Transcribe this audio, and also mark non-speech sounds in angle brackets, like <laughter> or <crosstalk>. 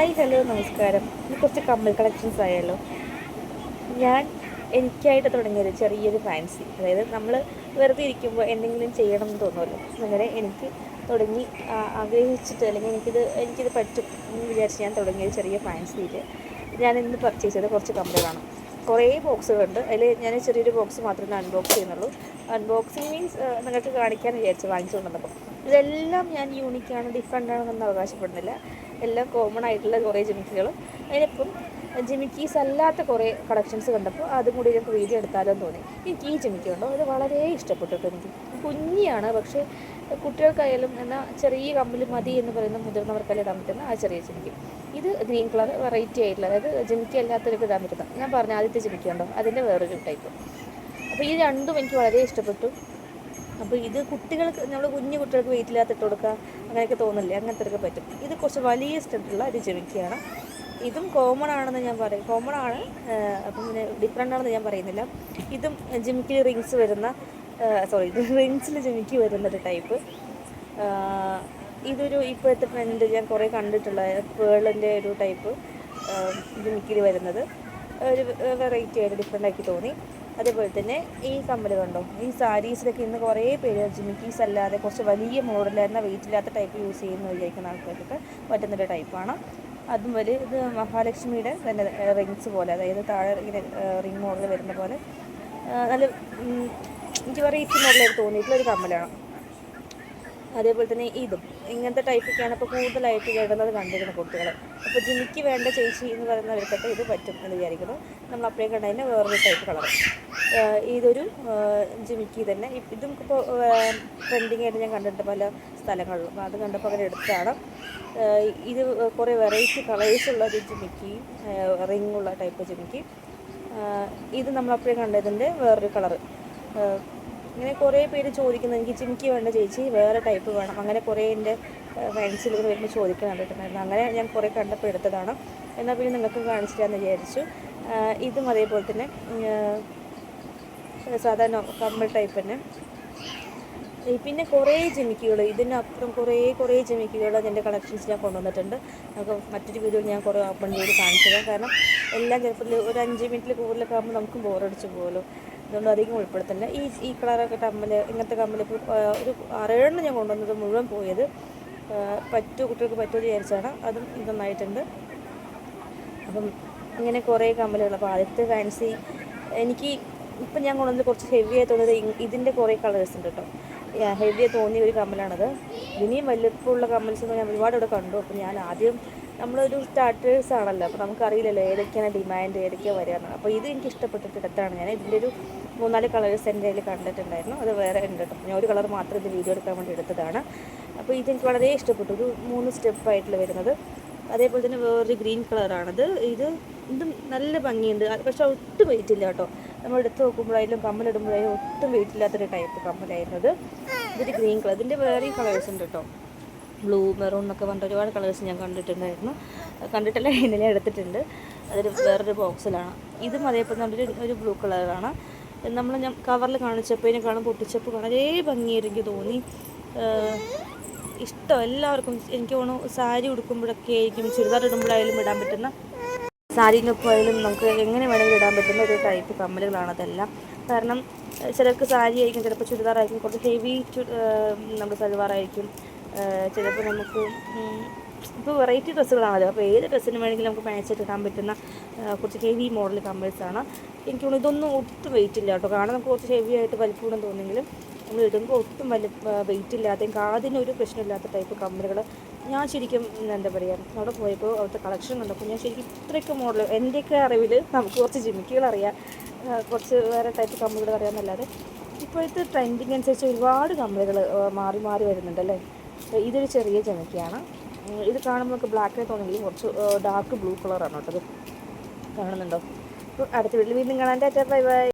Hi hello നമസ്കാരം. ഇത് കുറച്ച് കമ്മൽ കളക്ഷൻസ് ആയല്ലോ ഞാൻ എനിക്കായിട്ട് തുടങ്ങിയത് ചെറിയൊരു ഫാൻസി അതായത് നമ്മൾ വെറുതെ ഇരിക്കുമ്പോൾ എന്തെങ്കിലും ചെയ്യണം എന്ന് തോന്നുമല്ലോ. അങ്ങനെ എനിക്ക് തുടങ്ങി ആഗ്രഹിച്ചിട്ട് അല്ലെങ്കിൽ എനിക്കിത് എനിക്കിത് പറ്റും എന്ന് വിചാരിച്ച് ഞാൻ തുടങ്ങിയൊരു ചെറിയ ഫാൻസിയിൽ ഞാൻ ഇന്ന് പർച്ചേസ് ചെയ്ത കുറച്ച് കമ്മലുകളാണ് കുറേ ബോക്സുകളുണ്ട് അതിൽ ഞാൻ ചെറിയൊരു ബോക്സ് മാത്രമേ അൺബോക്സ് ചെയ്യുന്നുള്ളൂ. അൺബോക്സിങ് മീൻസ് നിങ്ങൾക്ക് കാണിക്കാൻ വിചാരിച്ച് വാങ്ങിച്ചു കൊണ്ടുവന്നപ്പോൾ ഇതെല്ലാം ഞാൻ യൂണിക്കാണ് ഡിഫറെന്റ് ആണെന്നൊന്നും അവകാശപ്പെടുന്നില്ല. എല്ലാം കോമൺ ആയിട്ടുള്ള കുറേ ജിമിക്കുകളും അതിനിപ്പം ജിമിക്കീസ് അല്ലാത്ത കുറേ കളക്ഷൻസ് കണ്ടപ്പോൾ അതും കൂടി ഞങ്ങൾക്ക് വീഡിയോ എടുത്താലോ എന്ന് തോന്നി. എനിക്ക് ഈ ജിമിക്കി ഉണ്ടോ അത് വളരെ ഇഷ്ടപ്പെട്ടു കേട്ടോ എനിക്ക്. കുഞ്ഞിയാണ് പക്ഷേ കുട്ടികൾക്കായാലും എന്നാൽ ചെറിയ കമ്പിൽ മതി എന്ന് പറയുന്ന മുതിർന്നവർക്കെല്ലാം ഇടാൻ പറ്റുന്ന ആ ചെറിയ ജിമിക്ക് ഇത് ഗ്രീൻ കളർ വെറൈറ്റി ആയിട്ടുള്ള അതായത് ജിമിക്കി അല്ലാത്തവർക്ക് ഇടാൻ പറ്റുന്ന. ഞാൻ പറഞ്ഞ ആദ്യത്തെ ജിമിക്കി ഉണ്ടോ അതിന്റെ വേറൊരു ടൈപ്പ് അപ്പോൾ ഈ രണ്ടും എനിക്ക് വളരെ ഇഷ്ടപ്പെട്ടു. അപ്പോൾ ഇത് കുട്ടികൾക്ക് നമ്മൾ കുഞ്ഞു കുട്ടികൾക്ക് വെയിറ്റില്ലാത്ത ഇട്ട് കൊടുക്കുക അങ്ങനെയൊക്കെ തോന്നില്ലേ? അങ്ങനത്തെ ഒക്കെ പറ്റും. ഇത് കുറച്ച് വലിയ സ്റ്റെപ്പുള്ള ഒരു ചെവിക്കയാണ് ഇതും കോമൺ ആണെന്ന് ഞാൻ പറയും. കോമൺ ആണ് അപ്പം പിന്നെ ഡിഫറെന്റ് ആണെന്ന് ഞാൻ പറയുന്നില്ല. ഇതും ജിമിക്കിൽ റിങ്സ് വരുന്ന സോറി ഇത് റിങ്സിൽ ജിമിക്കി വരുന്ന ഒരു ടൈപ്പ് ഇതൊരു ഇപ്പോഴത്തെ ട്രെൻഡ് ഞാൻ കുറേ കണ്ടിട്ടുള്ള പേളിന്റെ ഒരു ടൈപ്പ് ജിമിക്കിൽ വരുന്നത്. ഒരു വെറൈറ്റി ആയിട്ട് ഡിഫറെന്റ് ആക്കി തോന്നി. അതേപോലെ തന്നെ ഈ കമ്മൽ കണ്ടോ? ഈ സാരീസിലൊക്കെ ഇന്ന് കുറേ പേര് ജിമിക്കീസ് അല്ലാതെ കുറച്ച് വലിയ മോഡലായിരുന്ന വെയിറ്റ് ഇല്ലാത്ത ടൈപ്പ് യൂസ് ചെയ്യുന്ന വിചാരിക്കുന്ന ആൾക്കാർക്കൊക്കെ പറ്റുന്നൊരു ടൈപ്പാണ് അതും ഇത് മഹാലക്ഷ്മിയുടെ തന്നെ റിങ്സ് പോലെ അതായത് താഴെ ഇങ്ങനെ റിങ് മോഡൽ വരുന്ന പോലെ. നല്ല എനിക്ക് വെറൈറ്റി മോഡലായിട്ട് തോന്നിയിട്ടുള്ള ഒരു കമ്മലാണ്. അതേപോലെ തന്നെ ഇതും. ഇങ്ങനത്തെ ടൈപ്പൊക്കെയാണ് ഇപ്പോൾ കൂടുതലായിട്ട് ഇടുന്നത് കണ്ടിരുന്നത് കുട്ടികൾ അപ്പോൾ ജിമിക്ക് വേണ്ട ചേച്ചി എന്ന് പറയുന്നവർക്കൊക്കെ ഇത് പറ്റും എന്ന് വിചാരിക്കുന്നു. നമ്മൾ അപ്പോഴേ കണ്ടതിന്റെ വേറൊരു ടൈപ്പ് കളർ ഇതൊരു ജിമിക്ക് തന്നെ. ഇതും ഇപ്പോൾ ട്രെൻഡിങ് ആയിട്ട് ഞാൻ കണ്ടിട്ടുണ്ട് പല സ്ഥലങ്ങളിലും. അത് കണ്ടപ്പോൾ അങ്ങനെ എടുത്തതാണ് ഇത് കുറേ വെറൈറ്റി കളേഴ്സുള്ള ഒരു ജിമിക്കി ഉള്ള ടൈപ്പ് ജിമിക്കി. ഇത് നമ്മൾ അപ്പോഴേ കണ്ടതിന്റെ വേറൊരു കളറ് ഇങ്ങനെ കുറേ പേര് ചോദിക്കുന്നത് എനിക്ക് ചിമിക്കി വേണ്ട ചേച്ചി വേറെ ടൈപ്പ് വേണം. അങ്ങനെ കുറേ എന്റെ ഫ്രണ്ട്സിൽ ഇങ്ങനെ വരുമ്പോൾ ചോദിക്കാൻ അങ്ങനെ ഞാൻ കുറേ കണ്ടപ്പോൾ എടുത്തതാണ്. എന്നാൽ പിന്നെ നിങ്ങൾക്ക് കാണിച്ചു തരാമെന്ന് വിചാരിച്ചു. ഇതും അതേപോലെ തന്നെ സാധാരണ കമ്മൽ ടൈപ്പ് തന്നെ. പിന്നെ കുറേ ജിമിക്കുകൾ ഇതിനപ്പുറം കുറേ കുറേ ജിമിക്കുകൾ എന്റെ കളക്ഷൻസ് ഞാൻ കൊണ്ടുവന്നിട്ടുണ്ട്. നമുക്ക് മറ്റൊരു വീഡിയോ ഞാൻ കുറേ ഓപ്പൺ ചെയ്ത് കാണിച്ചു തരാം. കാരണം എല്ലാം ചിലപ്പോൾ ഒരു അഞ്ച് മിനിറ്റിൽ കൂടുതലൊക്കെ ആകുമ്പോൾ നമുക്ക് ബോറടിച്ച് പോകുമല്ലോ. അതുകൊണ്ട് അധികം ഉൾപ്പെടുത്തില്ല ഈ ഈ കളറൊക്കെ കമ്മൽ ഇങ്ങനത്തെ കമ്മൽ ഇപ്പോൾ ഒരു ആറേഴെണ്ണം ഞാൻ കൊണ്ടുവന്നത് മുഴുവൻ പോയത്. പറ്റൂ കുട്ടികൾക്ക് പറ്റുമോ വിചാരിച്ചാണ്. അതും ഇതൊന്നായിട്ടുണ്ട്. അപ്പം ഇങ്ങനെ കുറേ കമ്മലുകൾ അപ്പോൾ ആദ്യത്തെ ഫാൻസി എനിക്ക് ഇപ്പം ഞാൻ കൊണ്ടുവന്നത് കുറച്ച് ഹെവിയായി തോന്നിയത് ഇതിന്റെ കുറേ കളേഴ്സ് ഉണ്ട് കേട്ടോ. ഹെവിയായി തോന്നിയ ഒരു കമ്മലാണത് ഇനിയും വലിപ്പമുള്ള കമ്മൽസ് ഞാൻ ഒരുപാട് ഇവിടെ കണ്ടു. അപ്പോൾ ഞാൻ ആദ്യം നമ്മളൊരു സ്റ്റാർട്ടേഴ്സ് ആണല്ലോ. അപ്പോൾ നമുക്കറിയില്ലല്ലോ ഏതൊക്കെയാണ് ഡിമാൻഡ് ഏതൊക്കെയാണ് വരിക അപ്പോൾ ഇത് എനിക്ക് ഇഷ്ടപ്പെട്ടിട്ട് എടുത്താണ് ഞാൻ. ഇതിന്റെ ഒരു മൂന്നാൽ കളേഴ്സ് എന്റെ കയ്യിൽ കണ്ടിട്ടുണ്ടായിരുന്നു. അത് വേറെ ഉണ്ട് കേട്ടോ. ഞാൻ ഒരു കളർ മാത്രം ഇത് വീഡിയോ എടുക്കാൻ വേണ്ടി എടുത്തതാണ്. അപ്പോൾ ഇതെനിക്ക് വളരെ ഇഷ്ടപ്പെട്ടു. ഒരു മൂന്ന് സ്റ്റെപ്പായിട്ടുള്ള വരുന്നത്. അതേപോലെ തന്നെ വേറൊരു ഗ്രീൻ കളറാണത് ഇത് ഇതും നല്ല ഭംഗിയുണ്ട്. പക്ഷേ ഒട്ടും വെയിറ്റ് ഇല്ല കേട്ടോ. നമ്മൾ എടുത്ത് നോക്കുമ്പോഴായാലും കമ്മലിടുമ്പോഴായാലും ഒട്ടും വെയിറ്റ് ഇല്ലാത്തൊരു ടൈപ്പ് കമ്മലായിരുന്നത് ഇതൊരു ഗ്രീൻ കളർ ഇതിന്റെ വേറെയും കളേഴ്സ് ഉണ്ട് കേട്ടോ. ബ്ലൂ മെറൂൺ എന്നൊക്കെ പറഞ്ഞിട്ട് ഒരുപാട് കളേഴ്സ് ഞാൻ കണ്ടിട്ടുണ്ടായിരുന്നു. കണ്ടിട്ടല്ല <laughs> ഇന്നലെ എടുത്തിട്ടുണ്ട്. അതൊരു വേറൊരു ബോക്സിലാണ് ഇതും അതേപോലെ നല്ലൊരു ഒരു ബ്ലൂ കളറാണ് നമ്മൾ ഞാൻ കവറിൽ കാണിച്ചപ്പോഴേക്കാളും പൊട്ടിച്ചപ്പോൾ വളരെ ഭംഗിയായിരിക്കും തോന്നി. ഇഷ്ടം എല്ലാവർക്കും. എനിക്ക് തോന്നുന്നു സാരി ഉടുക്കുമ്പോഴൊക്കെ ആയിരിക്കും ചുരിദാർ ഇടുമ്പോഴായാലും ഇടാൻ പറ്റുന്ന സാരിനൊപ്പമായാലും നമുക്ക് എങ്ങനെ വേണമെങ്കിലും ഇടാൻ പറ്റുന്ന ഒരു ടൈപ്പ് കമ്മലുകളാണ് അതെല്ലാം. കാരണം ചിലർക്ക് സാരി ആയിരിക്കും ചിലപ്പോൾ ചുരിദാറായിരിക്കും കുറച്ച് ഹെവി നമ്മുടെ സൽവാറായിരിക്കും ചിലപ്പോൾ നമുക്ക് ഇപ്പോൾ വെറൈറ്റി ഡ്രസ്സുകളാണല്ലോ. അപ്പോൾ ഏത് ഡ്രസ്സിന് വേണമെങ്കിലും നമുക്ക് മാച്ചായിട്ട് ഇടാൻ പറ്റുന്ന കുറച്ച് ഹെവി മോഡൽ കമ്മൽസാണ് എനിക്ക് തോന്നുന്നു ഇതൊന്നും ഒട്ടും വെയിറ്റ് ഇല്ല കേട്ടോ. കാണാൻ നമുക്ക് കുറച്ച് ഹെവി ആയിട്ട് വലിപ്പൂടെന്ന് തോന്നിയെങ്കിലും നമ്മൾ ഇടുമ്പോൾ ഒട്ടും വലിയ വെയിറ്റ് ഇല്ലാതെയും കാതിനൊരു പ്രശ്നമില്ലാത്ത ടൈപ്പ് കമ്മലുകൾ ഞാൻ ശരിക്കും എന്താ പറയുക അവിടെ പോയപ്പോൾ അവിടുത്തെ കളക്ഷൻ കണ്ടപ്പോൾ ഞാൻ ശരിക്കും ഇത്രയൊക്കെ മോഡൽ എന്റെയൊക്കെ അറിവിൽ നമുക്ക് കുറച്ച് ജിമിക്കുകൾ അറിയാം. കുറച്ച് വേറെ ടൈപ്പ് കമ്മലുകൾ അറിയാമെന്നല്ലാതെ ഇപ്പോഴത്തെ ട്രെൻഡിങ് അനുസരിച്ച് ഒരുപാട് കമ്മലുകൾ മാറി മാറി വരുന്നുണ്ട് അല്ലേ? ഇതൊരു ചെറിയ ജമിക്കയാണ് ഉം, ഇത് കാണുമ്പോൾ നമുക്ക് ബ്ലാക്ക് തോന്നുമെങ്കിലും കുറച്ച് ഡാർക്ക് ബ്ലൂ കളറാണ് കേട്ടോ ഇത്. കാണുന്നുണ്ടോ? അപ്പോൾ അടുത്ത വീട്ടിൽ വീണ്ടും കാണാൻ ടാറ്റാ ബൈ ബൈ.